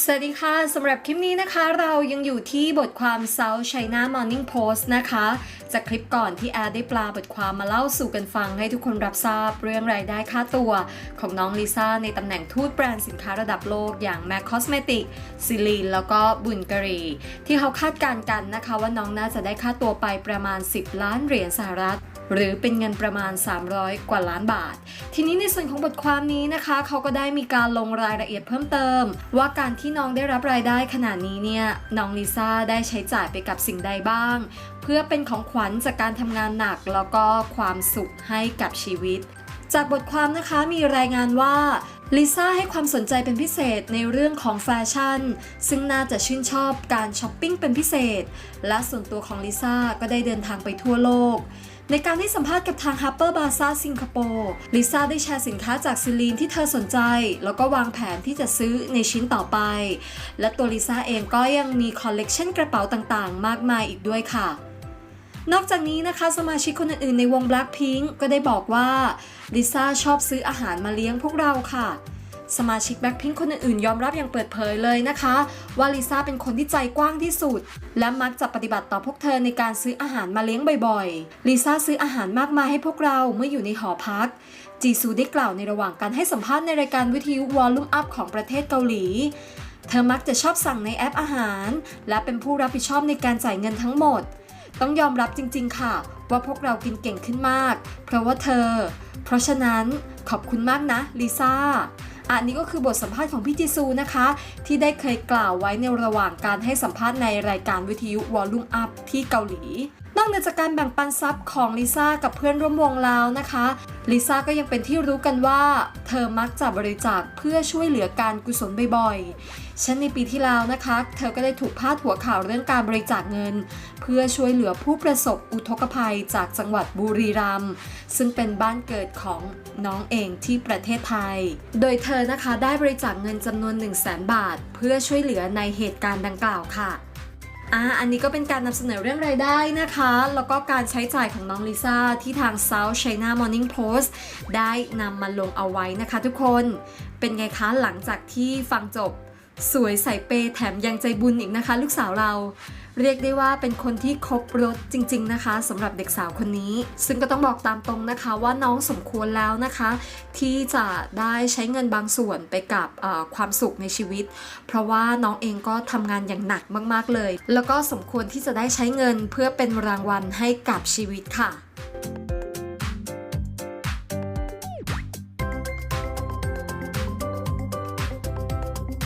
สวัสดีค่ะสำหรับคลิปนี้นะคะเรายังอยู่ที่บทความ South China Morning Post นะคะ จากคลิปก่อนที่แอดได้ปลาบทความมาเล่าสู่กันฟังให้ทุกคนรับทราบเรื่องรายได้ค่าตัวของน้องลิซ่าในตำแหน่งทูตแบรนด์สินค้าระดับโลกอย่าง MAC Cosmetic ซิลีนแล้วก็บุนการีที่เขาคาดการณ์กันนะคะว่าน้องน่าจะได้ค่าตัวไปประมาณ 10 ล้านเหรียญสหรัฐ หรือเป็นเงินประมาณ 300 กว่าล้านบาท ทีนี้ในส่วนของบทความนี้นะคะเขาก็ได้มีการลงรายละเอียดเพิ่มเติม ว่าการที่น้องได้รับรายได้ขนาดนี้เนี่ยน้องลิซ่าได้ใช้จ่ายไปกับสิ่งใดบ้าง เพื่อเป็นของขวัญจากการทำงานหนักแล้วก็ความสุขให้กับชีวิต จากบทความนะคะมีรายงานว่าลิซ่าให้ความสนใจเป็นพิเศษในเรื่องของแฟชั่น ซึ่งน่าจะชื่นชอบการช้อปปิ้งเป็นพิเศษ และส่วนตัวของลิซ่าก็ได้เดินทางไปทั่วโลก ในการให้สัมภาษณ์กับทาง Harper Bazaar สิงคโปร์ลิซ่าได้แชร์สินค้าจากซิลีนที่เธอสนใจ แล้วก็วางแผนที่จะซื้อในชิ้นต่อไป และตัวลิซ่าเองก็ยังมีคอลเลกชันกระเป๋าต่างๆ มากมายอีกด้วยค่ะนอกจากนี้นะคะสมาชิกคนอื่นๆในวง Blackpink ก็ได้บอกว่าลิซ่าชอบซื้ออาหารมาเลี้ยงพวกเราค่ะ สมาชิก Blackpink คนอื่นๆ ยอมรับอย่างเปิดเผยเลยนะคะ ว่าลิซ่าเป็นคนที่ใจกว้างที่สุด และมักจะปฏิบัติต่อพวกเธอในการซื้ออาหารมาเลี้ยงบ่อยๆลิซ่าซื้ออาหารมากมายให้พวกเราเมื่ออยู่ในหอพักจีซูได้กล่าวในระหว่างการให้สัมภาษณ์ในรายการวิทยุ Volume Up ของประเทศเกาหลีเธอมักจะชอบสั่งในแอปอาหาร และเป็นผู้รับผิดชอบในการจ่ายเงินทั้งหมด ต้องยอมรับจริงๆ ค่ะ ว่าพวกเรากินเก่งขึ้นมาก เพราะว่าเธอ เพราะฉะนั้นขอบคุณมากนะลิซ่า อันนี้ก็คือบทสัมภาษณ์ของพี่จิซูนะคะ ที่ได้เคยกล่าวไว้ในระหว่างการให้สัมภาษณ์ในรายการวิทยุวอลลุ่มอัพที่เกาหลี นอกเหนือจากการแบ่งปันทรัพย์ของลิซ่ากับเพื่อนร่วมวงแล้วนะคะลิซ่าก็ยังเป็นที่รู้กันว่า เธอมักจะบริจาคเพื่อช่วยเหลือการกุศลบ่อยๆเช่นในปีที่แล้วนะคะ เธอก็ได้ถูกพาดหัวข่าวเรื่องการบริจาคเงิน เพื่อช่วยเหลือผู้ประสบอุทกภัยจากจังหวัดบุรีรัมย์ซึ่งเป็นบ้านเกิดของน้องเองที่ประเทศไทย โดยเธอนะคะได้บริจาคเงินจำนวน 1 0 0 0 0แบาท เพื่อช่วยเหลือในเหตุการณ์ดังกล่าวค่ะ อ่าอันนี้ก็เป็นการนำเสนอเรื่องรายได้นะคะ แล้วก็การใช้จ่ายของน้องลิซ่าที่ทาง South China Morning Post ได้นำมาลงเอาไว้นะคะทุกคนเป็นไงคะหลังจากที่ฟังจบสวยใส่เปย์แถมยังใจบุญอีกนะคะ ลูกสาวเรา เรียกได้ว่าเป็นคนที่ครบรถจริง ๆนะคะสำหรับเด็กสาวคนนี้ ซึ่งก็ต้องบอกตามตรงนะคะว่าน้องสมควรแล้วนะคะ ที่จะได้ใช้เงินบางส่วนไปกับความสุขในชีวิต เพราะว่าน้องเองก็ทำงานอย่างหนักมาก ๆเลย แล้วก็สมควรที่จะได้ใช้เงินเพื่อเป็นรางวัลให้กับชีวิตค่ะ